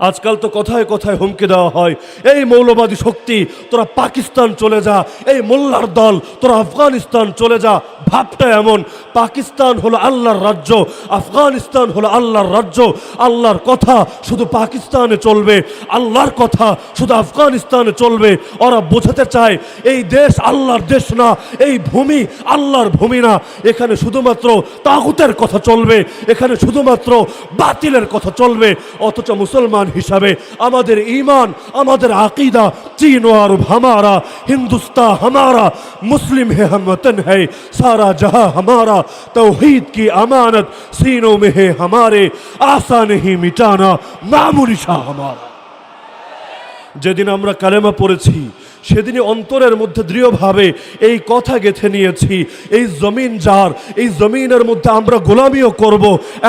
আজকাল তো কথায় কথায় হুমকি দেওয়া হয়। এই মৌলবাদী শক্তি, তোরা পাকিস্তান চলে যা। এই মোল্লার দল, তোরা আফগানিস্তান চলে যা। ভাবটা এমন, পাকিস্তান হলো আল্লাহর রাজ্য, আফগানিস্তান হলো আল্লাহর রাজ্য। আল্লাহর কথা শুধু পাকিস্তানে চলবে, আল্লাহর কথা শুধু আফগানিস্তানে চলবে। ওরা বোঝাতে চায়, এই দেশ আল্লাহর দেশ না, এই ভূমি আল্লাহর ভূমি না। এখানে শুধুমাত্র তাগুতের কথা চলবে, এখানে শুধুমাত্র বাতিলের কথা চলবে। অথচ মুসলমান হিসাবে আমাদের ঈমান আমাদের আকিদা चीन और हमारा हिंदुस्तान हमारा मुस्लिम है हम वतन है सारा जहां हमारा तौहीद की अमानत सीनों में है हमारे आशा नहीं मिटाना नामुनिशा हमारा যেদিন আমরা কালেমা পড়েছি সেদিনই অন্তরের মধ্যে দৃঢ়ভাবে এই কথা গেথে নিয়েছি, এই জমিন যার, এই জমিনের মধ্যে আমরা গোলামিও করব,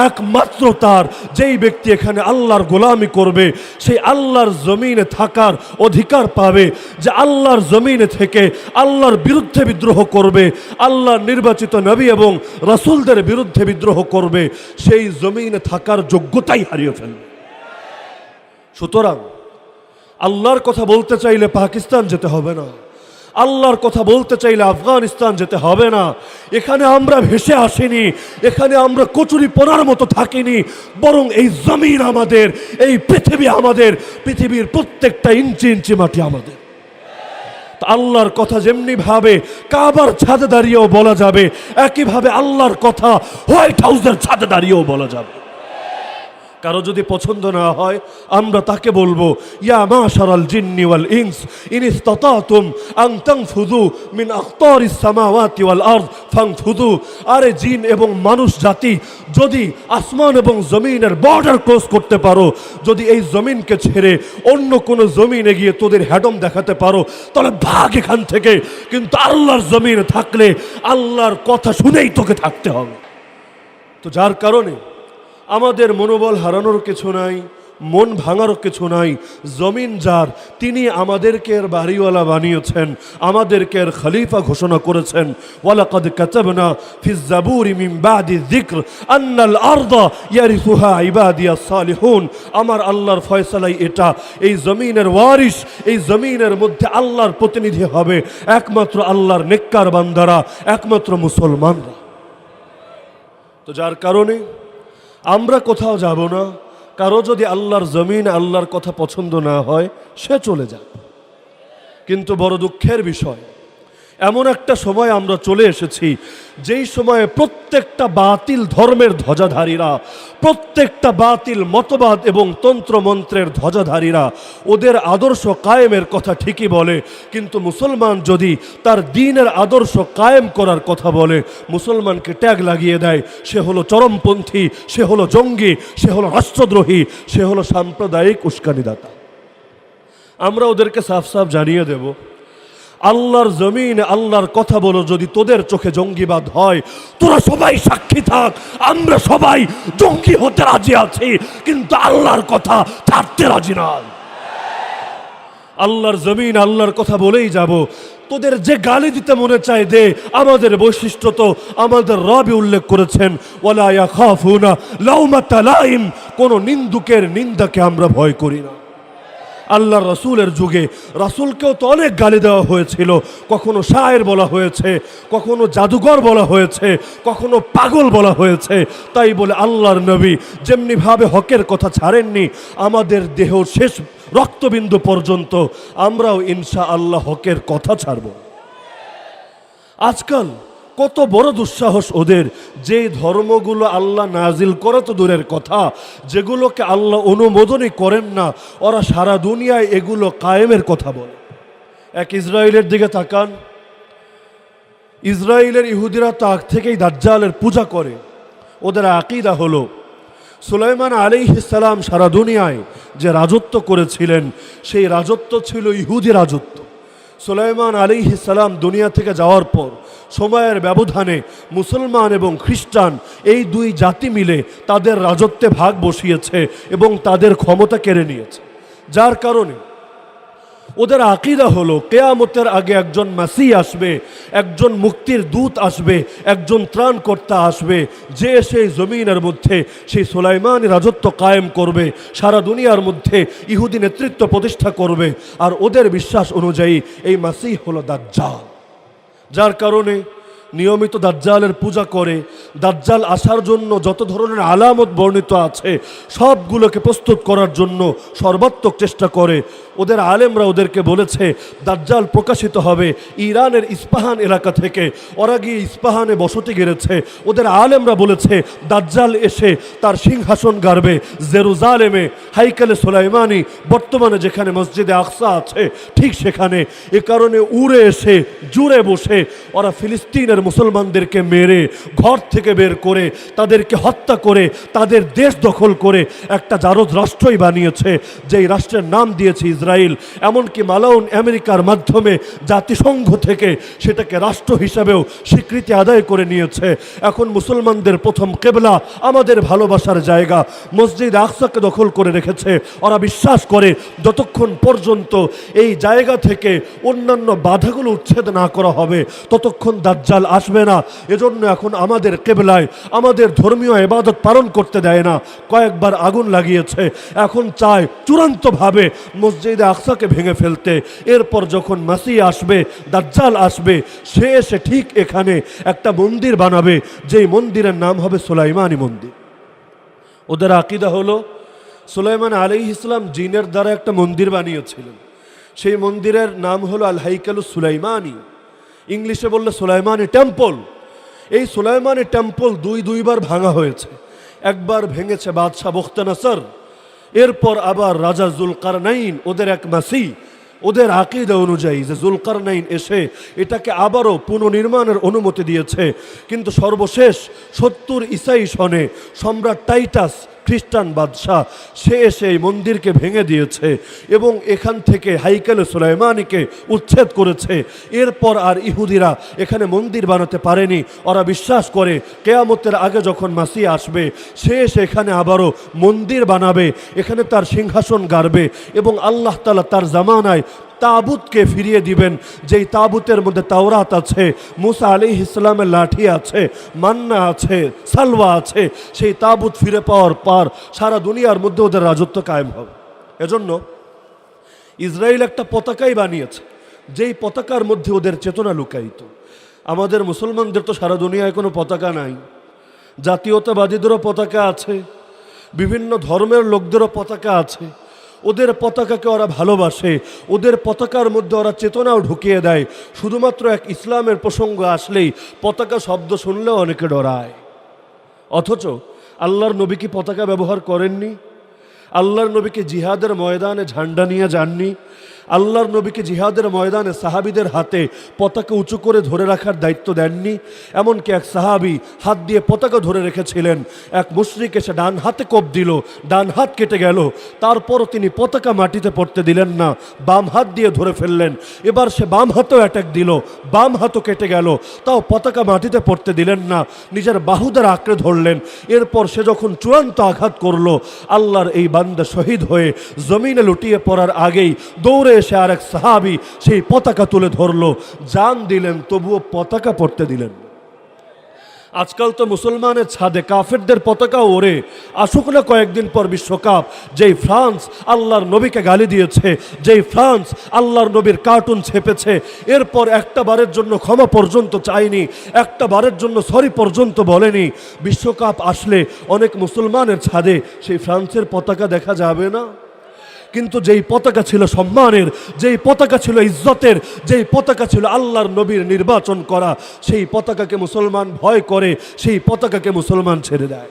একমাত্র তার, যেই ব্যক্তি এখানে আল্লাহর গোলামি করবে, সেই আল্লাহর জমিনে থাকার অধিকার পাবে, যে আল্লাহর জমিনে থেকে আল্লাহর বিরুদ্ধে বিদ্রোহ করবে, আল্লাহর নির্বাচিত নবী এবং রাসূলদের বিরুদ্ধে বিদ্রোহ করবে, সেই জমিনে থাকার যোগ্যতাই হারিয়ে ফেলবে। সুতরাং আল্লাহর কথা বলতে চাইলে পাকিস্তান যেতে হবে না। আল্লাহর কথা বলতে চাইলে আফগানিস্তান যেতে হবে না। এখানে আমরা ভেসে আসিনি, এখানে আমরা কচুরি পড়ার মতো থাকিনি, বরং এই জমিন আমাদের, এই পৃথিবী আমাদের, পৃথিবীর প্রত্যেকটা ইঞ্চি ইঞ্চি মাটি আমাদের। আল্লাহর কথা যেমনি ভাবে কাবার ছাদে দাঁড়িয়েও বলা যাবে, একইভাবে আল্লাহর কথা হোয়াইট হাউসের ছাদে দাঁড়িয়েও বলা যাবে। কারও যদি পছন্দ না হয়, আমরা তাকে বলব, ইয়া মাশারাল জিন্নি ওয়াল ইনস, ইন ইসতাতাতুম আন তানফুযু মিন আখতারিস সামাওয়াতি ওয়াল আরদ, ফানফুযু। আরে জিন এবং মানুষ জাতি, যদি আসমান এবং জমিনের বর্ডার ক্রস করতে পারো, যদি এই জমিনকে ছেড়ে অন্য কোনো জমিনে গিয়ে তোদের হ্যাডম দেখাতে পারো, তাহলে ভাগ এখান থেকে। কিন্তু আল্লাহর জমিনে থাকলে আল্লাহর কথা শুনেই তোকে থাকতে হবে। তো যার কারণে আমাদের মনোবল হারানোর কিছু নাই, মন ভাঙারও কিছু নাই। জমিন যার, তিনি আমাদেরকে এর বাড়িওয়ালা বানিয়েছেন, আমাদেরকে এর খলিফা ঘোষণা করেছেন। ওয়ালাকাদ কাতাবনা ফি জাবুরি মিন বাদি যিকর, আন্নাল আরদা ইয়ারিসুহা ইবাদিয়াস সালিহুন। আমার আল্লাহর ফয়সালাই এটা। এই জমিনের ওয়ারিস এই জমিনের মধ্যে আল্লাহর প্রতিনিধি হবে একমাত্র আল্লাহর নেককার বান্দারা, একমাত্র মুসলমানরা। তো যার কারণে আমরা কোথাও যাব না। কারও যদি আল্লাহর জমিন, আল্লাহর কথা পছন্দ না হয়, সে চলে যাক কিন্তু বড় দুঃখের বিষয় এমন একটা সময় আমরা চলে এসেছি, যেই সময়ে প্রত্যেকটা বাতিল ধর্মের ধ্বজাধারীরা, প্রত্যেকটা বাতিল মতবাদ এবং তন্ত্রমন্ত্রের ধ্বজাধারীরা ওদের আদর্শ কায়েমের কথা ঠিকই বলে, কিন্তু মুসলমান যদি তার দিনের আদর্শ কায়েম করার কথা বলে, মুসলমানকে ট্যাগ লাগিয়ে দেয়, সে হলো চরমপন্থী, সে হলো জঙ্গি, সে হলো রাষ্ট্রদ্রোহী, সে হলো সাম্প্রদায়িক উস্কানিদাতা। আমরা ওদেরকে সাফ সাফ জানিয়ে দেব। আল্লাহর জমিন আল্লাহর কথা বলো, যদি তোদের চোখে জঙ্গিবাদ হয়, তোরা সবাই সাক্ষী থাক, আমরা সবাই জঙ্গি হতে রাজি আছি, কিন্তু আল্লাহর কথা ছাড়তে রাজি নয় আল্লাহর জমিন, আল্লাহর কথা বলেই যাব। তোদের যে গালি দিতে মনে চায় দে, আমাদের বৈশিষ্ট্য তো আমাদের রবি উল্লেখ করেছেন, ওয়ালা ইয়াখাফুনা লাউমাতা লাইম কোন নিন্দুকের নিন্দাকে আমরা ভয় করি না। আল্লাহ রসুলের যুগে রাসূলকেও তো অনেক গালি দেওয়া হয়েছিল। কখনো শায়ের বলা হয়েছে, কখনো জাদুঘর বলা হয়েছে, কখনো পাগল বলা হয়েছে। তাই বলে আল্লাহর নবী যেমনিভাবে হকের কথা ছাড়েননি, আমাদের দেহ শেষ রক্তবিন্দু পর্যন্ত আমরাও ইনশা আল্লাহ হকের কথা ছাড়ব। আজকাল কত বড় দুঃসাহস ওদের। যে ধর্মগুলো আল্লাহ নাজিল করে তো দূরের কথা, যেগুলোকে আল্লাহ অনুমোদনই করেন না, ওরা সারা দুনিয়ায় এগুলো কায়েমের কথা বলে। এক ইসরায়েলের দিকে তাকান। ইসরায়েলের ইহুদিরা তো আগ থেকেই দাজ্জালের পূজা করে। ওদের আকিদা হলো, সুলাইমান আলিহিসাল্লাম সারা দুনিয়ায় যে রাজত্ব করেছিলেন, সেই রাজত্ব ছিল ইহুদি রাজত্ব। সুলাইমান আলিহিসাল্লাম দুনিয়া থেকে যাওয়ার পর সময়ের ব্যবধানে মুসলমান এবং খ্রিস্টান এই দুই জাতি মিলে তাদের রাজত্বে ভাগ বসিয়েছে এবং তাদের ক্ষমতা কেড়ে নিয়েছে। যার কারণে ওদের আকিদা হলো, কেয়ামতের আগে একজন মাসি আসবে, একজন মুক্তির দূত আসবে, একজন ত্রাণকর্তা আসবে, যে সেই জমিনের মধ্যে সেই সোলাইমানি রাজত্ব কায়েম করবে, সারা দুনিয়ার মধ্যে ইহুদি নেতৃত্ব প্রতিষ্ঠা করবে। আর ওদের বিশ্বাস অনুযায়ী এই মাসি হলো দাজ্জাল। যার কারণে নিয়মিত দাজ্জালের পূজা করে, দাজ্জাল আসার জন্য যত ধরনের আলামত বর্ণিত আছে, সবগুলোকে প্রস্তুত করার জন্য সর্বাত্মক চেষ্টা করে। ওদের আলেমরা ওদেরকে বলেছে, দাজ্জাল প্রকাশিত হবে ইরানের ইস্পাহান এলাকা থেকে। ওরা গিয়ে ইস্পাহানে বসতি গেড়েছে। ওদের আলেমরা বলেছে, দাজ্জাল এসে তার সিংহাসন গাড়বে জেরুজালেমে। হাইকালে সোলাইমানি বর্তমানে যেখানে মসজিদে আকসা আছে, ঠিক সেখানে। এ কারণে উড়ে এসে, জুড়ে বসে ওরা ফিলিস্তিনের মুসলমানদেরকে মেরে, ঘর থেকে বের করে, তাদেরকে হত্যা করে, তাদের দেশ দখল করে একটা জারদ রাষ্ট্রই বানিয়েছে, যেই রাষ্ট্রের নাম দিয়েছে ইসরায়েল। এমনকি মালাউন আমেরিকার মাধ্যমে জাতিসংঘ থেকে সেটাকে রাষ্ট্র হিসাবেও স্বীকৃতি আদায় করে নিয়েছে। এখন মুসলমানদের প্রথম কেবলা আমাদের ভালোবাসার জায়গা। মসজিদ আকসাকে দখল করে রেখেছে। ওরা বিশ্বাস করে, যতক্ষণ পর্যন্ত এই জায়গা থেকে অন্যান্য বাধাগুলো উচ্ছেদ না করা হবে, ততক্ষণ দাজ্জাল আসবে না। এজন্য এখন আমাদের কেবলায়, আমাদের ধর্মীয় এবাদত পালন করতে দেয় না। কয়েকবার আগুন লাগিয়েছে। এখন চায় চূড়ান্তভাবে মসজিদে আকসাকে ভেঙে ফেলতে। এরপর যখন মাসি আসবে, দাজ্জাল আসবে, সে এসে ঠিক এখানে একটা মন্দির বানাবে, যেই মন্দিরের নাম হবে সোলাইমানি মন্দির। ওদের আকিদা হলো, সুলাইমান আলী ইসলাম জিনের দ্বারা একটা মন্দির বানিয়েছিলেন। সেই মন্দিরের নাম হলো আল হাইকালু সুলাইমানি ইংলিশে বললে সুলাইমানি টেম্পল। এই সুলাইমানি টেম্পল দুই দুইবার ভাঙা হয়েছে। একবার ভেঙেছে বাদশাহ বখতানাসর এরপর আবার রাজা জুলকারনাইন, ওদের এক মাসি, ওদের আকিদা অনুযায়ী যে জুলকারনাইন এসে এটাকে আবারও পুনর্নির্মাণের অনুমতি দিয়েছে। কিন্তু সর্বশেষ সত্তর ইসাই সনে সম্রাট টাইটাস খ্রিস্টান বাদশাহ, সে এসে এই মন্দিরকে ভেঙে দিয়েছে এবং এখান থেকে হাইকেলে সুলাইমানিকে উচ্ছেদ করেছে। এরপর আর ইহুদিরা এখানে মন্দির বানাতে পারেনি। ওরা বিশ্বাস করে কেয়ামতের আগে যখন মাসি আসবে, সে এসে এখানে আবারও মন্দির বানাবে, এখানে তার সিংহাসন গাড়বে এবং আল্লাহ তালা তার জামানায় তাবুতকে ফিরিয়ে দিবেন। যেই তাবুতের মধ্যে তাওরাত আছে, মুসা আলী ইসলামের লাঠি আছে, মান্না আছে, সালওয়া আছে, সেই তাবুত ফিরে পাওয়ার পর সারা দুনিয়ার মধ্যে ওদের রাজত্ব কায়েম হবে। এজন্য ইসরায়েল একটা পতাকাই বানিয়েছে, যেই পতাকার মধ্যে ওদের চেতনা লুকায়িত। আমাদের মুসলমানদের তো সারা দুনিয়ায় কোনো পতাকা নাই। জাতীয়তাবাদীদেরও পতাকা আছে, বিভিন্ন ধর্মের লোকদেরও পতাকা আছে। ওদের পতাকাকে ওরা ভালোবাসে। ওদের পতাকার মধ্যে ওরা চেতনাও ঢুকিয়ে দেয়। শুধুমাত্র এক ইসলামের প্রসঙ্গ আসলেই পতাকা শব্দ শুনলেও অনেকে ডরায়। অথচ আল্লাহর নবী কি পতাকা ব্যবহার করেননি? আল্লাহর নবীকে জিহাদের ময়দানে ঝান্ডা নিয়ে যাননি? আল্লাহর নবীকে জিহাদের ময়দানে সাহাবিদের হাতে পতাকা উঁচু করে ধরে রাখার দায়িত্ব দেননি। এমনকি এক সাহাবি হাত দিয়ে পতাকা ধরে রেখেছিলেন। এক মুশরিক এসে ডান হাতে কোপ দিল, ডান হাত কেটে গেল। তারপরও তিনি পতাকা মাটিতে পড়তে দিলেন না, বাম হাত দিয়ে ধরে ফেললেন। এবার সে বাম হাতেও অ্যাটাক দিল, বাম হাতও কেটে গেল। তাও পতাকা মাটিতে পড়তে দিলেন না, নিজের বাহুদের আঁকড়ে ধরলেন। এরপর সে যখন চূড়ান্ত আঘাত করল, আল্লাহর এই বান্দা শহীদ হয়ে জমিনে লুটিয়ে পড়ার আগেই দৌড়ে এসে আর এক সাহাবি সেই পতাকা তুলে ধরলো। জান দিলেন, তবুও পতাকা পড়তে দিলেন আজকাল তো মুসলমানের ছাদে কাফেরদের পতাকা ওড়ে। আসুক না কয়েকদিন পর বিশ্বকাপ, যেই ফ্রান্স আল্লাহর নবীকে গালি দিয়েছে, যেই ফ্রান্স আল্লাহর নবীর কার্টুন ছেপেছে, এরপর একটা বারের জন্য ক্ষমা পর্যন্ত চায়নি, একটা বারের জন্য সরি পর্যন্ত বলেনি। বিশ্বকাপ আসলে অনেক মুসলমানের ছাদে সেই ফ্রান্সের পতাকা দেখা যাবে না। কিন্তু যেই পতাকা ছিল সম্মানের, যেই পতাকা ছিল ইজ্জতের, যেই পতাকা ছিল আল্লাহর নবীর নির্বাচন করা, সেই পতাকাকে মুসলমান ভয় করে, সেই পতাকাকে মুসলমান ছেড়ে দেয়।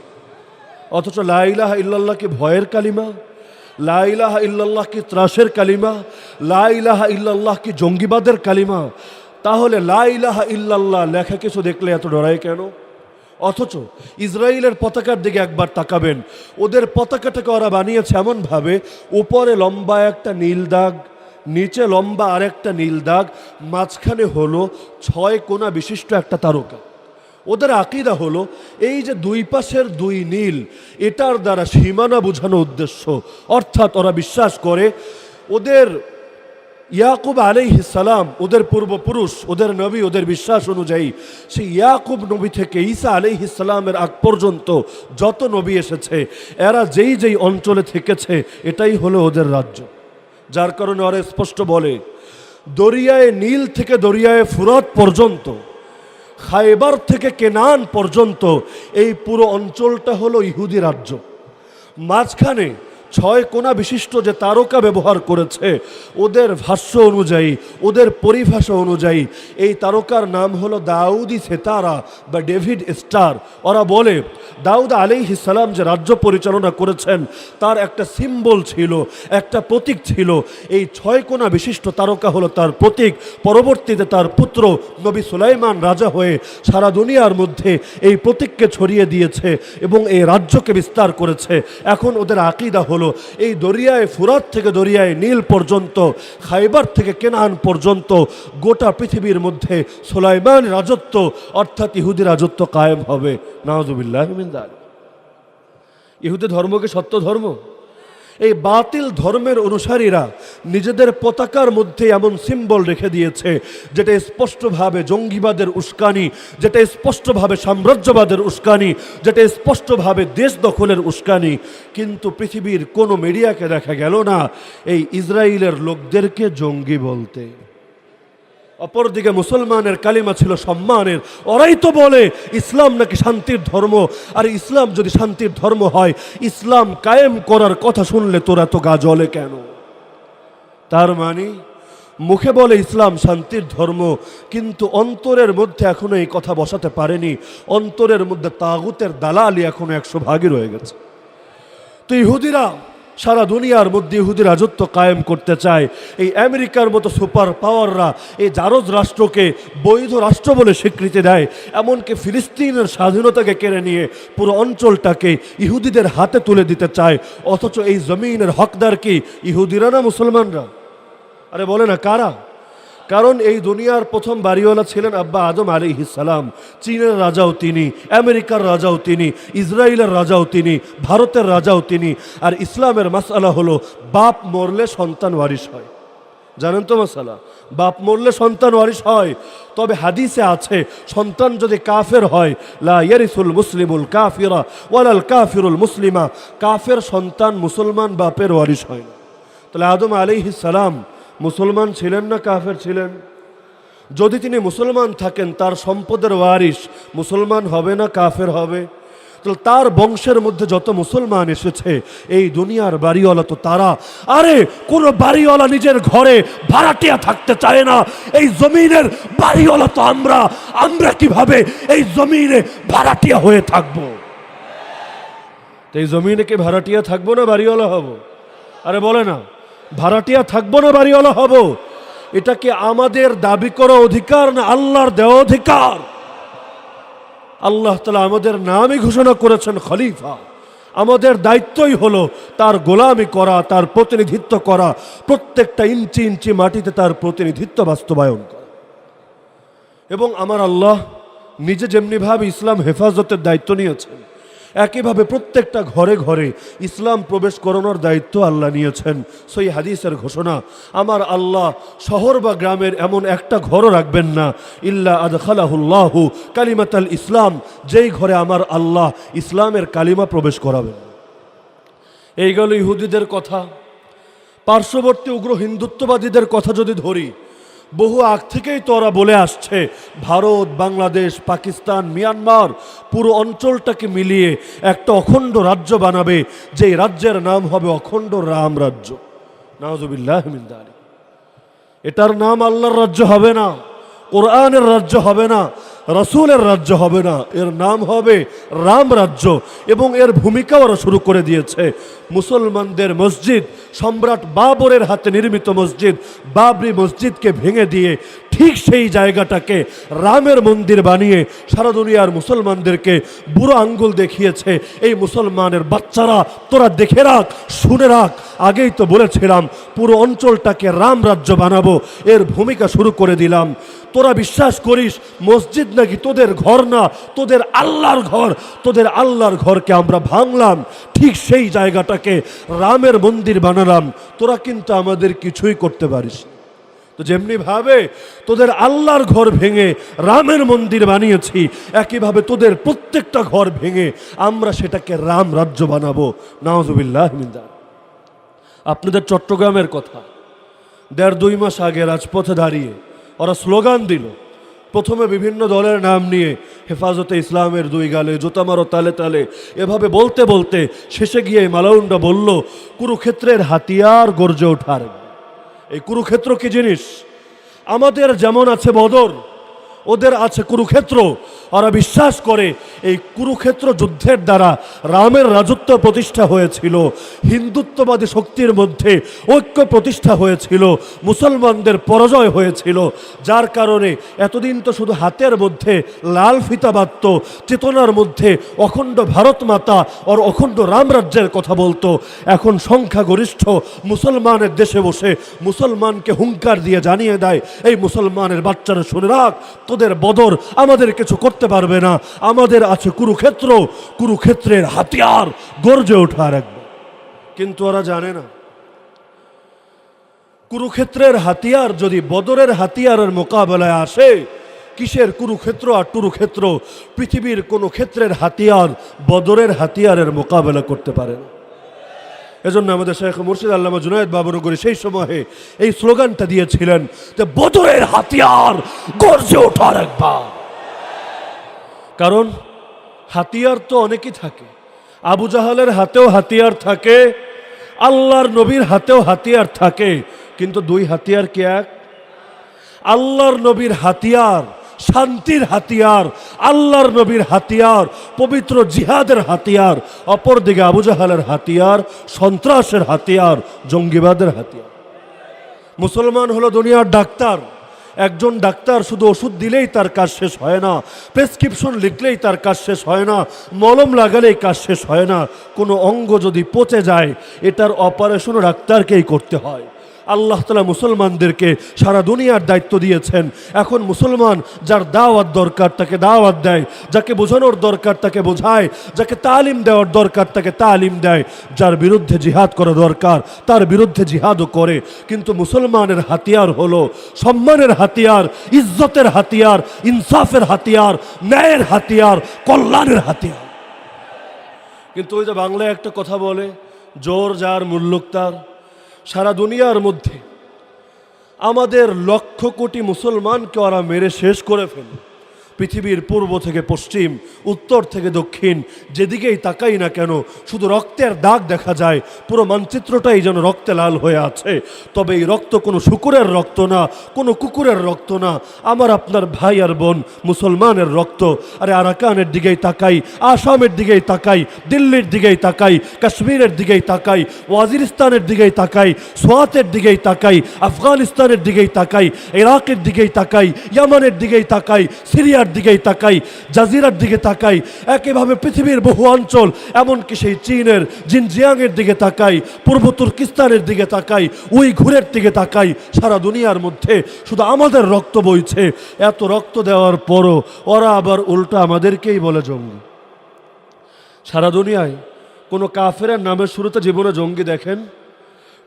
অথচ লাইলাহ ইল্লাল্লাহ কি ভয়ের কালিমা? লাইলাহ ইল্লাল্লাহ কি ত্রাসের কালিমা? লাইলাহ ইল্লাল্লাহ কি জঙ্গিবাদের কালিমা? তাহলে লাইলাহ ইল্লাল্লাহ লেখা কিছু দেখলে এত ডরায় কেন? অথচ ইসরায়েলের পতাকার দিকে একবার তাকাবেন। ওদের পতাকাটাকে ওরা বানিয়েছে এমনভাবে, উপরে লম্বা একটা নীল দাগ, নিচে লম্বা আরেকটা নীল দাগ, মাঝখানে হলো ছয় কোনা বিশিষ্ট একটা তারকা। ওদের আকিদা হলো, এই যে দুই পাশের দুই নীল, এটার দ্বারা সীমানা বোঝানো উদ্দেশ্য। অর্থাৎ ওরা বিশ্বাস করে, ওদের ইয়াকুব সালাম, ওদের পূর্বপুরুষ, ওদের নবী, ওদের বিশ্বাস অনুযায়ী, সেই ইয়াকুব নবী থেকে ঈসা সালামের আগ পর্যন্ত যত নবী এসেছে, এরা যেই যেই অঞ্চলে থেকেছে, এটাই হলো ওদের রাজ্য। যার কারণে ওরা স্পষ্ট বলে, দরিয়ায় নীল থেকে দরিয়ায় ফুরত পর্যন্ত খাইবার থেকে কেনান পর্যন্ত, এই পুরো অঞ্চলটা হলো ইহুদি রাজ্য। মাঝখানে ছয় কোনা বিশিষ্ট যে তারকা ব্যবহার করেছে, ওদের ভাষ্য অনুযায়ী, ওদের পরিভাষা অনুযায়ী, এই তারকার নাম হলো দাউদি সেতারা বা ডেভিড স্টার। ওরা বলে, দাউদ আলাইহি সালাম যে রাজ্য পরিচালনা করেছেন, তার একটা সিম্বল ছিল, একটা প্রতীক ছিল। এই ছয় কোনা বিশিষ্ট তারকা হলো তার প্রতীক। পরবর্তীতে তার পুত্র নবী সুলাইমান রাজা হয়ে সারা দুনিয়ার মধ্যে এই প্রতীককে ছড়িয়ে দিয়েছে এবং এই রাজ্যকে বিস্তার করেছে। এখন ওদের আকিদা হলো এই দরিয়ায় ফুরাত থেকে দরিয়ায় নীল পর্যন্ত, খাইবার থেকে কেনান পর্যন্ত গোটা পৃথিবীর মধ্যে সোলাইমান রাজত্ব, অর্থাৎ ইহুদি রাজত্ব কায়েম হবে নাওজুবিল্লাহ মিন যালিক। ইহুদি ধর্মকে সত্য ধর্ম এই বাতিল ধর্মের অনুসারীরা নিজেদের পতাকার মধ্যে এমন সিম্বল রেখে দিয়েছে, যেটা স্পষ্টভাবে জঙ্গিবাদের উস্কানি, যেটা স্পষ্টভাবে সাম্রাজ্যবাদের উস্কানি, যেটা স্পষ্টভাবে দেশ দখলের উস্কানি। কিন্তু পৃথিবীর কোনো মিডিয়াকে দেখা গেল না এই ইসরায়েলের লোকদেরকে জঙ্গি বলতে। অপরদিকে মুসলমানের কালিমা ছিল সম্মানের। ওরাই তো বলে, ইসলাম নাকি শান্তির ধর্ম। আর ইসলাম যদি শান্তির ধর্ম হয়, ইসলাম কায়েম করার কথা শুনলে তোরা তো গা জ্বলে কেন? তার মানে মুখে বলে ইসলাম শান্তির ধর্ম, কিন্তু অন্তরের মধ্যে এখনও এই কথা বসাতে পারেনি। অন্তরের মধ্যে তাগুতের দালালি এখনও একশো ভাগই রয়ে গেছে। তো ইহুদিরা সারা দুনিয়ার মধ্যে ইহুদি রাজত্ব কায়েম করতে চায়। এই আমেরিকার মতো সুপার পাওয়াররা এই জারজ রাষ্ট্রকে বৈধ রাষ্ট্র বলে স্বীকৃতি দেয়। এমনকি ফিলিস্তিনের স্বাধীনতাকে কেড়ে নিয়ে পুরো অঞ্চলটাকে ইহুদিদের হাতে তুলে দিতে চায়। অথচ এই জমিনের হকদার কি ইহুদিরা না মুসলমানরা? আরে বলে না, কারা? কারণ এই দুনিয়ার প্রথম বাড়িওয়ালা ছিলেন আব্বা আদম আলী সালাম। চীনের রাজাও তিনি, আমেরিকার রাজাও তিনি, ইসরায়েলের রাজাও তিনি, ভারতের রাজাও তিনি। আর ইসলামের মাসালা হলো, বাপ মরলে সন্তান ওয়ারিশ হয়। জানেন তো মাসালা? বাপ মরলে সন্তান ওয়ারিশ হয়। তবে হাদিসে আছে, সন্তান যদি কাফের হয়, লা ইয়ারিসুল মুসলিমুল কাফিরা ওয়ালাল কাফিরুল মুসলিমা। কাফের সন্তান মুসলমান বাপের ওয়ারিশ হয় না। তাহলে আদম আলাইহিস সালাম মুসলমান ছিলেন না কাফের ছিলেন? যদি তিনি মুসলমান থাকেন, তার সম্পদের ওয়ারিস মুসলমান হবে না, কাফের হবে? তাহলে তার বংশের মধ্যে যত মুসলমান এসেছে, এই দুনিয়ার বাড়িওয়ালা তো তারা। আরে, কোন বাড়িওয়ালা নিজের ঘরে ভাড়াটিয়া থাকতে চায় না। এই জমিনের বাড়িওয়ালা তো আমরা। আমরা কীভাবে এই জমিনে ভাড়াটিয়া হয়ে থাকব? তো এই জমিনে কি ভাড়াটিয়া থাকব না বাড়িওয়ালা হব? আরে বলে না। ভাড়াটিয়া থাকব না, বাড়িওয়ালা হব। এটা কি আমাদের দাবি করা অধিকার না, আল্লাহর দেওয়া অধিকার? আল্লাহ তালা আমাদের নামই ঘোষণা করেছেন খলিফা। আমাদের দায়িত্বই হলো তার গোলামি করা, তার প্রতিনিধিত্ব করা, প্রত্যেকটা ইঞ্চি ইঞ্চি মাটিতে তার প্রতিনিধিত্ব বাস্তবায়ন করা। এবং আমার আল্লাহ নিজে যেমনিভাবে ইসলাম হেফাজতের দায়িত্ব নিয়েছেন একইভাবে প্রত্যেকটা ঘরে ঘরে ইসলাম প্রবেশ করানোর দায়িত্ব আল্লাহ নিয়েছেন। সেই হাদিসের ঘোষণা, আমার আল্লাহ শহর বা গ্রামের এমন একটা ঘরও রাখবেন না, ইল্লা আদখালাহুল্লাহু কালিমাত আল ইসলাম, যেই ঘরে আমার আল্লাহ ইসলামের কালিমা প্রবেশ করাবেন। এই গেল ইহুদিদের কথা। পার্শ্ববর্তী উগ্র হিন্দুত্ববাদীদের কথা যদি ধরি বহু আগ থেকেই তো ওরা বলে আসছে, ভারত, বাংলাদেশ, পাকিস্তান, মিয়ানমার, পুরো অঞ্চলটাকে মিলিয়ে একটা অখণ্ড রাজ্য বানাবে, যেই রাজ্যের নাম হবে অখণ্ড রাম রাজ্য। নাওজুবিল্লাহ মিন এটার নাম আল্লাহর রাজ্য হবে না। কোরআনের রাজ্য হবে না, রসুলের রাজ্য হবে না। এর নাম হবে রাম রাজ্য এবং এর ভূমিকা ওরা শুরু করে দিয়েছে। মুসলমানদের মসজিদ, সম্রাট বাবরের হাতে নির্মিত মসজিদ, বাবরি মসজিদকে ভেঙে দিয়ে ঠিক সেই জায়গাটাকে রামের মন্দির বানিয়ে সারা দুনিয়ার মুসলমানদেরকে বুড়ো আঙ্গুল দেখিয়েছে। এই মুসলমানের বাচ্চারা, তোরা দেখে রাখ, শুনে রাখ। আগেই তো বলেছিলাম, পুরো অঞ্চলটাকে রাম রাজ্য বানাবো। এর ভূমিকা শুরু করে দিলাম। তোরা বিশ্বাস করিস, মসজিদ নাকি তোদের ঘর না, তোদের আল্লাহর ঘর। তোদের আল্লাহর ঘরকে আমরা ভাঙলাম। ঠিক সেই জায়গাটাকে রামের মন্দির বানালাম। তোরা কিন্তু আমাদের কিছুই করতে পারিস। তো যেমনি ভাবে তোদের আল্লাহর ঘর ভেঙে রামের মন্দির বানিয়েছি, একইভাবে তোদের প্রত্যেকটা ঘর ভেঙে আমরা সেটাকে রাম রাজ্য বানাবো। নাওজুবিল্লাহ মিন্দার আপনাদের চট্টগ্রামের কথা। দেড় দুই মাস আগে রাজপথে দাঁড়িয়ে ওরা স্লোগান দিল। প্রথমে বিভিন্ন দলের নাম নিয়ে হেফাজতে ইসলামের দুই গালে জোতামারো তালে তালে এভাবে বলতে বলতে শেষে গিয়ে মালাউন্ডা বলল, কুরুক্ষেত্রের হাতিয়ার গর্জে ওঠার। এই কুরুক্ষেত্র কি জিনিস? আমাদের যেমন আছে বদর ওদের আছে কুরুক্ষেত্র। ওরা বিশ্বাস করে, এই কুরুক্ষেত্র যুদ্ধের দ্বারা রামের রাজত্ব প্রতিষ্ঠা হয়েছিল। হিন্দুত্ববাদী শক্তির মধ্যে ঐক্য প্রতিষ্ঠা হয়েছিল। মুসলমানদের পরাজয় হয়েছিল। যার কারণে এতদিন তো শুধু হাতের মধ্যে লাল ফিতা বাঁধত, চেতনার মধ্যে অখণ্ড ভারত মাতা ওর অখণ্ড রামরাজ্যের কথা বলতো। এখন সংখ্যাগরিষ্ঠ মুসলমানের দেশে বসে মুসলমানকে হুঙ্কার দিয়ে জানিয়ে দেয়, এই মুসলমানের বাচ্চারা শুনে রাখ তোদের বদর আমাদের কিছু করতে পারবে না। আমাদের আছে কুরুক্ষেত্র। কুরুক্ষেত্রের হাতিয়ার গর্জে ওঠার একবার কিন্তু ওরা জানে না। কুরুক্ষেত্রের হাতিয়ার যদি বদরের হাতিয়ারের মোকাবেলায় আসে, কিসের কুরুক্ষেত্র আর টুরুক্ষেত্র? পৃথিবীর কোনো ক্ষেত্রের হাতিয়ার বদরের হাতিয়ারের মোকাবেলা করতে পারে না। এজন্য আমাদের শেখ মুর্শিদ আল্লামা জুনায়দ বাবুনগরী সেই সময়ে এই স্লোগানটা দিয়েছিলেন যে বদরের হাতিয়ার গর্জে ওঠার একবার। কারণ হাতিয়ার তো অনেকই থাকে। আবু জাহালের হাতেও হাতিয়ার থাকে, আল্লাহর নবীর হাতেও হাতিয়ার থাকে, কিন্তু দুই হাতিয়ার কি এক? আল্লাহর নবীর হাতিয়ার শান্তির হাতিয়ার, আল্লাহর নবীর হাতিয়ার, পবিত্র জিহাদের হাতিয়ার, অপরদিকে আবু জাহালের হাতিয়ার, সন্ত্রাসের হাতিয়ার, জঙ্গিবাদের হাতিয়ার। মুসলমান হলো দুনিয়ার ডাক্তার। একজন ডাক্তার শুধু ওষুধ দিলেই তার কাজ শেষ হয় না, প্রেসক্রিপশন লিখলেই তার কাজ শেষ হয় না, মলম লাগালেই কাজ শেষ হয় না, কোনো অঙ্গ যদি পচে যায়, এটার অপারেশনও ডাক্তারকেই করতে হয়। আল্লাহ তালা মুসলমানদেরকে সারা দুনিয়ার দায়িত্ব দিয়েছেন। এখন মুসলমান যার দাওয়াত দরকার তাকে দাওয়াত দেয়, যাকে বোঝানোর দরকার তাকে বোঝায়, যাকে তালিম দেওয়ার দরকার তাকে তালিম দেয়। যার বিরুদ্ধে জিহাদ করা দরকার, তার বিরুদ্ধে জিহাদও করে। কিন্তু মুসলমানের হাতিয়ার হলো সম্মানের হাতিয়ার, ইজ্জতের হাতিয়ার, ইনসাফের হাতিয়ার, ন্যায়ের হাতিয়ার, কল্যাণের হাতিয়ার। কিন্তু ওই যে বাংলায় একটা কথা বলে, জোর যার, মুল্লুক তার। সারা দুনিয়ার মধ্যে। আমাদের লক্ষ কোটি মুসলমানকে ওরা মেরে শেষ করে ফেলে পৃথিবীর পূর্ব থেকে পশ্চিম, উত্তর থেকে দক্ষিণ, যেদিকেই তাকাই না কেন, শুধু রক্তের দাগ দেখা যায়, পুরো মানচিত্রটাই যেন রক্তে লাল হয়ে আছে। তবে এই রক্ত কোনো শুকুরের রক্ত না, কোনো কুকুরের রক্ত না। আমার আপনার ভাই আর বোন মুসলমানের রক্ত। আরে আরাকানের দিকেই তাকাই, আসামের দিকেই তাকাই, দিল্লির দিকেই তাকাই, কাশ্মীরের দিকেই তাকাই, ওয়াজিরিস্তানের দিকেই তাকাই, সোয়াতের দিকেই তাকাই, আফগানিস্তানের দিকেই তাকাই, ইরাকের দিকেই তাকাই, ইয়ামানের দিকেই তাকাই, সিরিয়ার দিকেই তাকাই, জাজিরার দিকে তাকাই একইভাবে পৃথিবীর বহু অঞ্চল, এমনকি সেই চীনের, জিনজিয়াংয়ের দিকে তাকাই, পূর্ব তুর্কিস্তানের দিকে তাকাই উই ঘুরের দিকে তাকাই, সারা দুনিয়ার মধ্যে শুধু আমাদের রক্ত বইছে। এত রক্ত দেওয়ার পরও ওরা আবার উল্টা আমাদেরকেই বলে জঙ্গি। সারা দুনিয়ায় কোনো কাফেরের নামের শুরুতে জীবনে জঙ্গি দেখেন?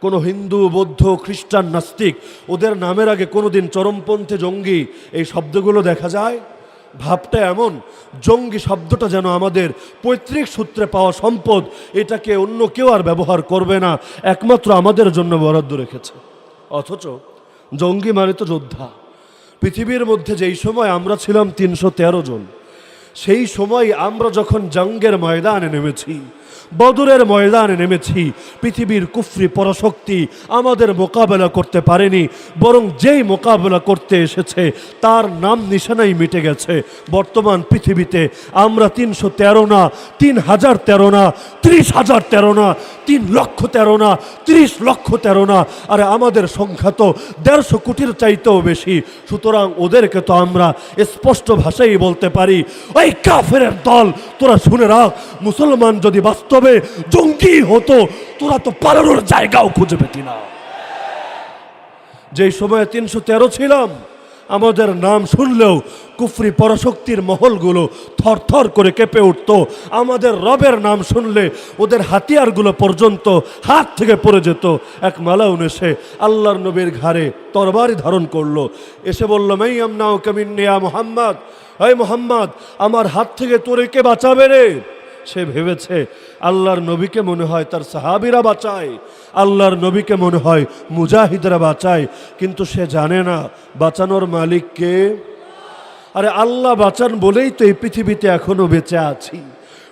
কোনো হিন্দু, বৌদ্ধ, খ্রিস্টান, নাস্তিক, ওদের নামের আগে কোনোদিন চরমপন্থী জঙ্গি এই শব্দগুলো দেখা যায়? ভাবটা এমন, জঙ্গি শব্দটা যেন আমাদের পৈতৃক সূত্রে পাওয়া সম্পদ, এটাকে অন্য কেউ আর ব্যবহার করবে না, একমাত্র আমাদের জন্য বরাদ্দ রেখেছে। অথচ জঙ্গি মানে তো যোদ্ধা, পৃথিবীর মধ্যে যেই সময় আমরা ছিলাম তিনশো তেরো জন, সেই সময় আমরা যখন জঙ্গের ময়দানে নেমেছি বদরের ময়দানে নেমেছি। পৃথিবীর কুফরি পরাশক্তি আমাদের মোকাবেলা করতে পারেনি, বরং যেই মোকাবেলা করতে এসেছে তার নাম নিশানাই মিটে গেছে। বর্তমান পৃথিবীতে আমরা তিনশো তেরো না তিন হাজার তেরো না, ত্রিশ হাজার তেরো না, তিন লক্ষ তেরো না, ত্রিশ লক্ষ তেরো না। আরে আমাদের সংখ্যা তো দেড়শো কোটির চাইতেও বেশি। সুতরাং ওদেরকে তো আমরা স্পষ্ট ভাষাই বলতে পারি। ওই কাফের দল, তোরা শুনে রাখ, মুসলমান যদি বাস্তবে জঙ্গি হতো, তোরা তো পালানোর জায়গাও খুঁজে পেতি না। যেই সময়ে তিনশো তেরো ছিলাম, আমাদের নাম শুনলেও কুফরি পরশক্তির মহলগুলো থরথর করে কেঁপে উঠত। আমাদের রবের নাম শুনলে ওদের হাতিয়ারগুলো পর্যন্ত হাত থেকে পড়ে যেত। এক মালাউন এসে আল্লাহর নবীর ঘাড়ে তরবারি ধারণ করল। এসে বলল, মাই আমনাও কামিন্নিয়া মোহাম্মদ। এই মোহাম্মদ, আমার হাত থেকে তোরে কে বাঁচাবে রে? সে ভেবেছে, আল্লাহর নবীকে মনে হয় তার সাহাবিরা বাঁচায়, আল্লাহর নবীকে মনে হয় মুজাহিদরা বাঁচায়, কিন্তু সে জানে না বাঁচানোর মালিককে আরে আল্লাহ বাঁচান বলেই তো এই পৃথিবীতে এখনও বেঁচে আছি।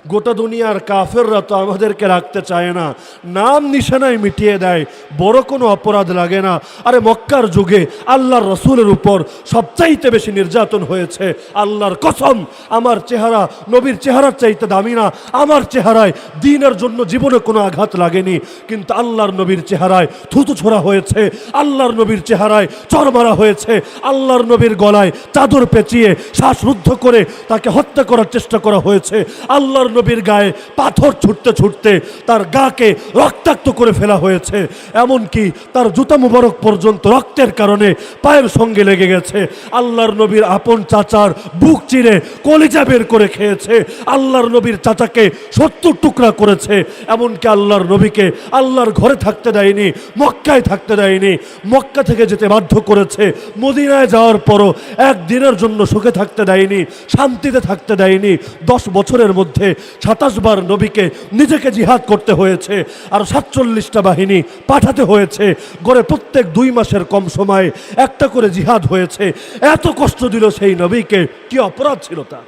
গোটা দুনিয়ার কাফেররা তো আমাদেরকে রাখতে চায় না। নাম নিশানায় মিটিয়ে দেয়, বড় কোনো অপরাধ লাগে না। আরে মক্কার যুগে আল্লাহর রসুলের উপর সবচাইতে বেশি নির্যাতন হয়েছে। আল্লাহর কসম, আমার চেহারা, নবীর চেহারার চাইতে দামি না। আমার চেহারায় দিনের জন্য জীবনে কোনো আঘাত লাগেনি। কিন্তু আল্লাহর নবীর চেহারায় থুতু ছোড়া হয়েছে। আল্লাহর নবীর চেহারায় চর মারা হয়েছে। আল্লাহর নবীর গলায় চাদর পেঁচিয়ে শ্বাসরুদ্ধ করে তাকে হত্যা করার চেষ্টা করা হয়েছে। আল্লাহর নবীর গায়ে পাথর ছুটতে ছুটতে তার গাকে রক্তাক্ত করে ফেলা হয়েছে। এমনকি তার জুতা মুবারক পর্যন্ত রক্তের কারণে পায়ের সঙ্গে লেগে গেছে। আল্লাহর নবীর আপন চাচার বুক চিরে কলিজা বের করে খেয়েছে। আল্লাহর নবীর চাচাকে সত্তর টুকরা করেছে। এমনকি আল্লাহর নবীকে আল্লাহর ঘরে থাকতে দেয়নি, মক্কায় থাকতে দেয়নি। মক্কা থেকে যেতে বাধ্য করেছে। মদিনায় যাওয়ার পরও একদিনের জন্য সুখে থাকতে দেয়নি, শান্তিতে থাকতে দেয়নি। দশ বছরের মধ্যে সাতাশ বার নবীকে নিজেকে জিহাদ করতে হয়েছে আর সাতচল্লিশটা বাহিনী পাঠাতে হয়েছে। গড়ে প্রত্যেক দুই মাসের কম সময়ে একটা করে জিহাদ হয়েছে। এত কষ্ট দিল সেই নবীকে। কি অপরাধ ছিল তার?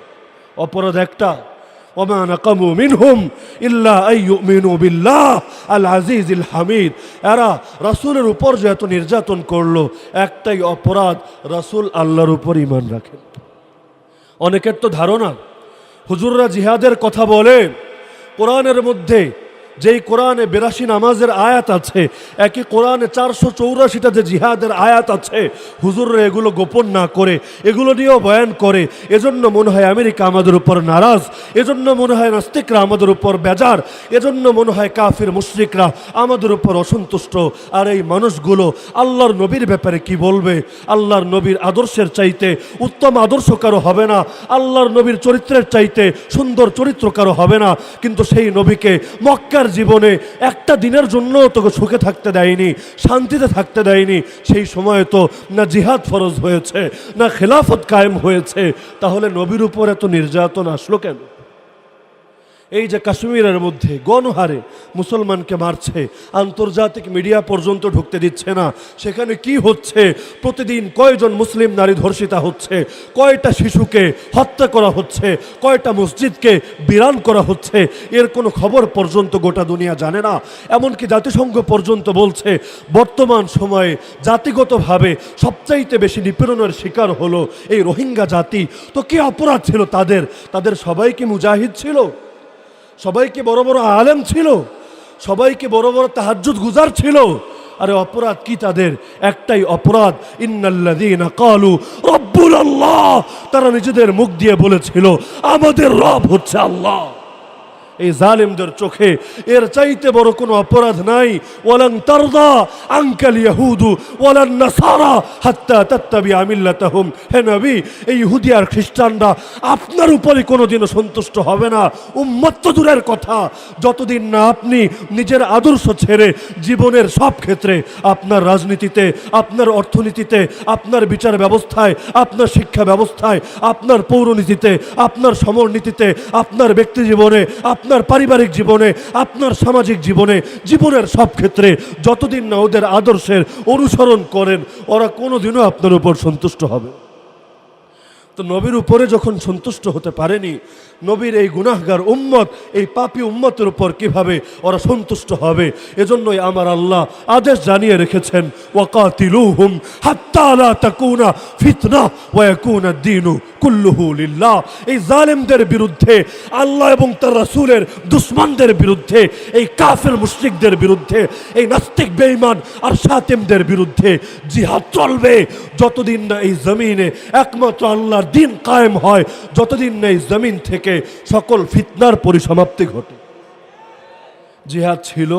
অপরাধ একটা। ওমা নাকামু মিনহুম ইল্লা আইয়ুমিনু বিল্লাহ আল আজিজিল হামিদ। এরা রাসূলের উপর যে নির্যাতন করল, একটাই অপরাধ, রাসূল আল্লাহর উপর ঈমান রাখেন। অনেকের তো ধারণা হুজুররা জিহাদের কথা বলে কোরআনের মধ্যে যেই কোরআনে বেরাশি নামাজের আয়াত আছে, একই কোরআনে চারশো চৌরাশিটা যে জিহাদের আয়াত আছে, হুজুররা এগুলো গোপন না করে, এগুলো নিয়েও বয়ান করে। এজন্য মনে হয় আমেরিকা আমাদের উপর নারাজ, এজন্য মনে হয় নাস্তিকরা আমাদের উপর বেজার, এজন্য মনে হয় কাফির মুশরিকরা আমাদের উপর অসন্তুষ্ট। আর এই মানুষগুলো আল্লাহর নবীর ব্যাপারে কি বলবে? আল্লাহর নবীর আদর্শের চাইতে উত্তম আদর্শ কারও হবে না, আল্লাহর নবীর চরিত্রের চাইতে সুন্দর চরিত্র কারও হবে না। কিন্তু সেই নবীকে মক্কার জীবনে একটা দিনের জন্য তোকে সুখে থাকতে দেয়নি, শান্তিতে থাকতে দেয়নি। সেই সময়ে তো না জিহাদ ফরজ হয়েছে, না খেলাফত কায়েম হয়েছে। তাহলে নবীর উপর এত নির্যাতন আসলো কেন? এই যে কাশ্মীরের মধ্যে গণহারে মুসলমানকে মারছে, আন্তর্জাতিক মিডিয়া পর্যন্ত ঢুকতে দিচ্ছে না। সেখানে কি হচ্ছে? প্রতিদিন কয়জন মুসলিম নারী ধর্ষিতা হচ্ছে? কয়টা শিশুকে হত্যা করা হচ্ছে? কয়টা মসজিদকে বিরান করা হচ্ছে? এর কোনো খবর পর্যন্ত গোটা দুনিয়া জানে না। এমনকি জাতিসংঘ পর্যন্ত বলছে, বর্তমান সময়ে জাতিগতভাবে সবচাইতে বেশি নিপীড়নের শিকার হলো এই রোহিঙ্গা জাতি। তো কি অপরাধ ছিল তাদের? তাদের সবাই কি মুজাহিদ ছিল? সবাই কি বড় বড় আলেম ছিল, সবাইকে বড় বড় তাহাজুদ গুজার ছিল। আরে অপরাধ কি তাদের? একটাই অপরাধ কালু, রব্বুল আল্লাহ! তারা নিজেদের মুখ দিয়ে বলেছিল, আমাদের রব হচ্ছে আল্লাহ। এই জালেমদের চোখে। এর চাইতে বড় কোনো অপরাধ নাই। ওয়ালান তারদা আঙ্কাল ইয়াহুদু, ওয়ালান নাসারা হাত্তা তাত্তাবি আমিল্লাতাহুম হে নবী, এই ইহুদি আর খ্রিস্টানরা আপনার উপরে কোনোদিনও সন্তুষ্ট হবে না। উম্মত তো দূরের কথা। যতদিন না আপনি নিজের আদর্শ ছেড়ে জীবনের সব ক্ষেত্রে আপনার রাজনীতিতে, আপনার অর্থনীতিতে, আপনার বিচার ব্যবস্থায়, আপনার শিক্ষা ব্যবস্থায়, আপনার পৌরনীতিতে, আপনার সমরনীতিতে, আপনার ব্যক্তি জীবনে, আপনার পারিবারিক জীবনে, আপনার সামাজিক জীবনে, জীবনের সব ক্ষেত্রে যতদিন না ওদের আদর্শের অনুসরণ করেন, ওরা কোনোদিনও আপনার উপর সন্তুষ্ট হবে। তো নবীর উপরে যখন সন্তুষ্ট হতে পারেনি, নবীর এই গুনাহগার উম্মত, এই পাপী উম্মতের উপর কীভাবে ওরা সন্তুষ্ট হবে, এজন্যই আমার আল্লাহ আদেশ জানিয়ে রেখেছেন, ওয়াকাতিলুহুম হাত্তা লা তাকুনা ফিতনা, ওয়া ইয়াকুনা দ্বীনু কুল্লুহু লিল্লাহ। এই জালেমদের বিরুদ্ধে, আল্লাহ এবং তার রাসূলের দুশমনদের বিরুদ্ধে, এই কাফের মুশরিকদের বিরুদ্ধে, এই নাস্তিক বেঈমান আর শাতিমদের বিরুদ্ধে জিহাদ চলবে। যতদিন না এই জমিনে একমাত্র আল্লাহর দিন কায়েম হয়, যতদিন না এই জমিন থেকে সকল ফিতনার পরিসমাপ্তি ঘটে। জিহাদ ছিল,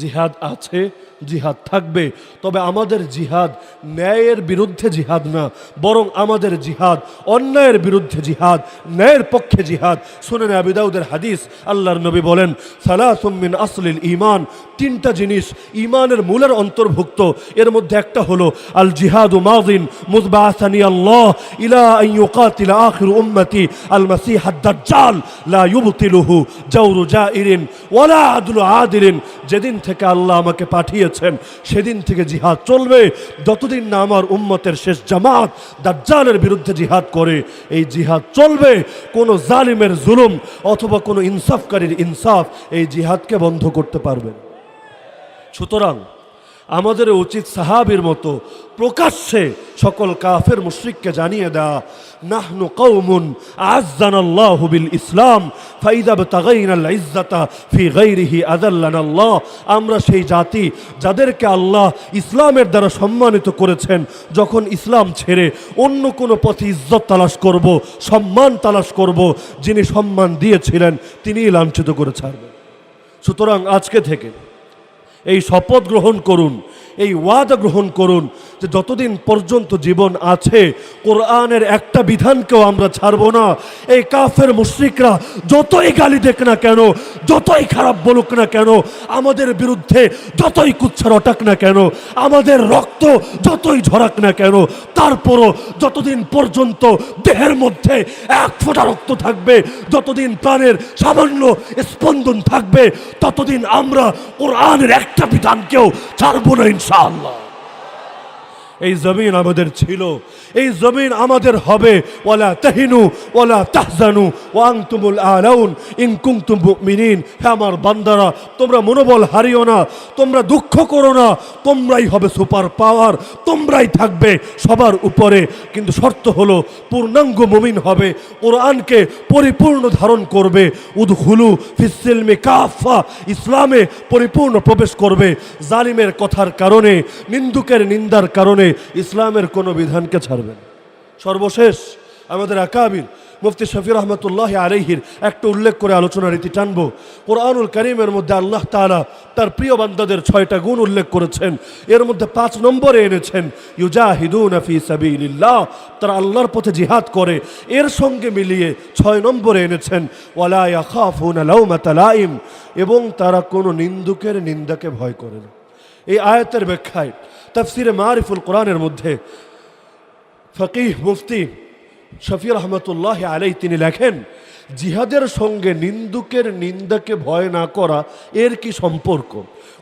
জিহাদ আছে জিহাদ থাকবে। তবে আমাদের জিহাদ ন্যায়ের বিরুদ্ধে জিহাদ না, বরং আমাদের জিহাদ অন্যায়ের বিরুদ্ধে জিহাদ, ন্যায়ের পক্ষে জিহাদ। শুনেন আবিদাউদের হাদিস, আল্লাহর নবী বলেন সালাসুমিন আসলিল ইমান তিনটা জিনিস ইমানের মূলের অন্তর্ভুক্ত। এর মধ্যে একটা হলো, আল জিহাদু মাদিন মুজবাসানি আল্লাহ ইলা ইউকাতিল আখির উম্মতি, আল মাসিহ আদ-দাজ্জাল, লা ইউবতিলুহু জাওরু জাইরিন ওয়ালা আদলু আদিরিন যেদিন থেকে আল্লাহ আমাকে পাঠিয়েছেন সেদিন থেকে জিহাদ চলবে। যতদিন না আমার উম্মতের শেষ জামাত দাজ্জালের বিরুদ্ধে জিহাদ করে, এই জিহাদ চলবে। কোনো জালিমের জুলুম অথবা কোনো ইনসাফকারীর ইনসাফ এই জিহাদকে বন্ধ করতে পারবেন সুতরাং আমাদের উচিত সাহাবির মতো প্রকাশ্যে সকল কাফের মুশরিককে জানিয়ে দেয়া নাহনু কৌমুন আজ্জান আল্লাহ বিল ইসলাম, ফাইদা তাগাইনাল ইজ্জাতা ফি গাইরিহি আদাল্লান আল্লাহ আমরা সেই জাতি যাদেরকে আল্লাহ ইসলামের দ্বারা সম্মানিত করেছেন, যখন ইসলাম ছেড়ে অন্য কোনো পথে ইজ্জত তালাশ করব, সম্মান তালাশ করব, যিনি সম্মান দিয়েছিলেন, তিনিই লাঞ্ছিত করে ছাড়বেন। সুতরাং আজকে থেকে এই শপথ গ্রহণ করুন এই ওয়াদা গ্রহণ করুন যে যতদিন পর্যন্ত জীবন আছে, কোরআনের একটা বিধানকেও আমরা ছাড়বো না। এই কাফের মুশ্রিকরা যতই গালি দেখ না কেন, যতই খারাপ বলুক না কেন, আমাদের বিরুদ্ধে যতই কুচ্ছা রটাক না কেন, আমাদের রক্ত যতই ঝরাক না কেন, তারপরও যতদিন পর্যন্ত দেহের মধ্যে এক ফোঁটা রক্ত থাকবে, যতদিন প্রাণের সামান্য স্পন্দন থাকবে, ততদিন আমরা কোরআনের একটা বিধানকেও ছাড়বো না ইনশাআল্লাহ। এই জমিন আমাদের ছিল, এই জমিন আমাদের হবে। ওয়ালা তাহিনু, ওয়ালা তাহজানু, ওয়াং তুমুল আলাউন, ইন কুনতুম মুমিনিন। হে আমার বান্দারা, তোমরা মনোবল হারিও না, তোমরা দুঃখ করো না, তোমরাই হবে সুপার পাওয়ার, তোমরাই থাকবে সবার উপরে। কিন্তু শর্ত হলো, পূর্ণাঙ্গ মুমিন হবে, কোরআনকে পরিপূর্ণ ধারণ করবে। উদহুলু ফিসিলমে কাফা ইসলামে পরিপূর্ণ প্রবেশ করবে। জালিমের কথার কারণে, নিন্দুকের নিন্দার কারণে ইসলামের কোনো বিধানকে ছাড়বেন। সর্বশেষ আমাদের আকাবির মুফতি শফির রহমতুল্লাহ আলহির একটা উল্লেখ করে আলোচনা রীতি টানব। কোরআনুল করিমের মধ্যে আল্লাহ তাআলা তার প্রিয় বান্দাদের ছয়টা গুণ উল্লেখ করেছেন। এর মধ্যে পাঁচ নম্বরে এনেছেন, ইউজাহিদুন ফি সাবিলিল্লাহ, তারা আল্লাহর পথে জিহাদ করে। এর সঙ্গে মিলিয়ে ছয় নম্বরে এনেছেন, ওয়ালা ইয়াখাফুনা লাউমাতা এবং তারা কোনো নিন্দুকের নিন্দাকে ভয় করে না। এই আয়াতের ব্যাখ্যায় তাফসিরে মারিফুল কোরআনের মধ্যে ফকিহ মুফতি শফি রহমতুল্লাহ আলাই তিনি লেখেন, জিহাদের সঙ্গে নিন্দুকের নিন্দাকে ভয় না করা এর কি সম্পর্ক?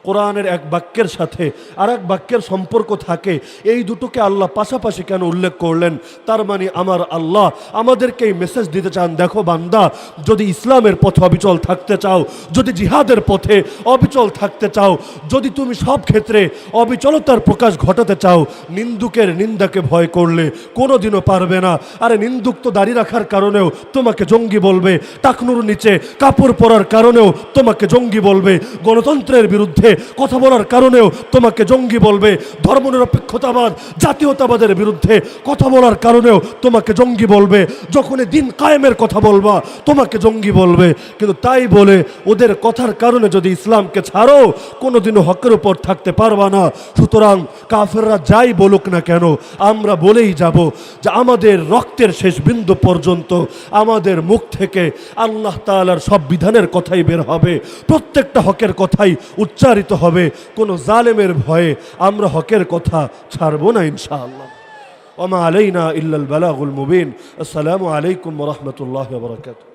কোরআনের এক বাক্যের সাথে আর এক বাক্যের সম্পর্ক থাকে। এই দুটোকে আল্লাহ পাশাপাশি কেন উল্লেখ করলেন? তার মানে আমার আল্লাহ আমাদেরকে এই মেসেজ দিতে চান, দেখো বান্দা, যদি ইসলামের পথে অবিচল থাকতে চাও, যদি জিহাদের পথে অবিচল থাকতে চাও, যদি তুমি সব ক্ষেত্রে অবিচলতার প্রকাশ ঘটাতে চাও, নিন্দুকের নিন্দাকে ভয় করলে কোনোদিনও পারবে না। আরে নিন্দুক তো দাড়ি রাখার কারণেও তোমাকে জঙ্গি বলবে, টাকনুর নিচে কাপড় পরার কারণেও তোমাকে জঙ্গি বলবে। গণতন্ত্রের বিরুদ্ধে কথা বলার কারণেও তোমাকে জঙ্গি বলবে, ধর্মনিরপেক্ষতাবাদ, জাতীয়তাবাদের বিরুদ্ধে কথা বলার কারণেও তোমাকে জঙ্গি বলবে, যখনই দিন কায়েমের কথা বলবা, তোমাকে জঙ্গি বলবে। কিন্তু তাই বলে ওদের কথার কারণে যদি ইসলামকে ছাড়ো, কোনোদিনও হকের উপর থাকতে পারবা না। সুতরাং কাফেররা যাই বলুক না কেন, আমরা বলেই যাব যে আমাদের রক্তের শেষ বিন্দু পর্যন্ত আমাদের মুখ থেকে আল্লাহ তাআলার সব বিধানের কথাই বের হবে। প্রত্যেকটা হকের কথাই উচ্চারিত হবে কোনো জালেমের ভয়ে। আমরা হকের কথা ছাড়বো না ইনশাআল্লাহ। ওমা আলাইনা ইল্লাল বালাগুল মুবিন। আসসালামু আলাইকুম রহমতুল্লাহ বরকাত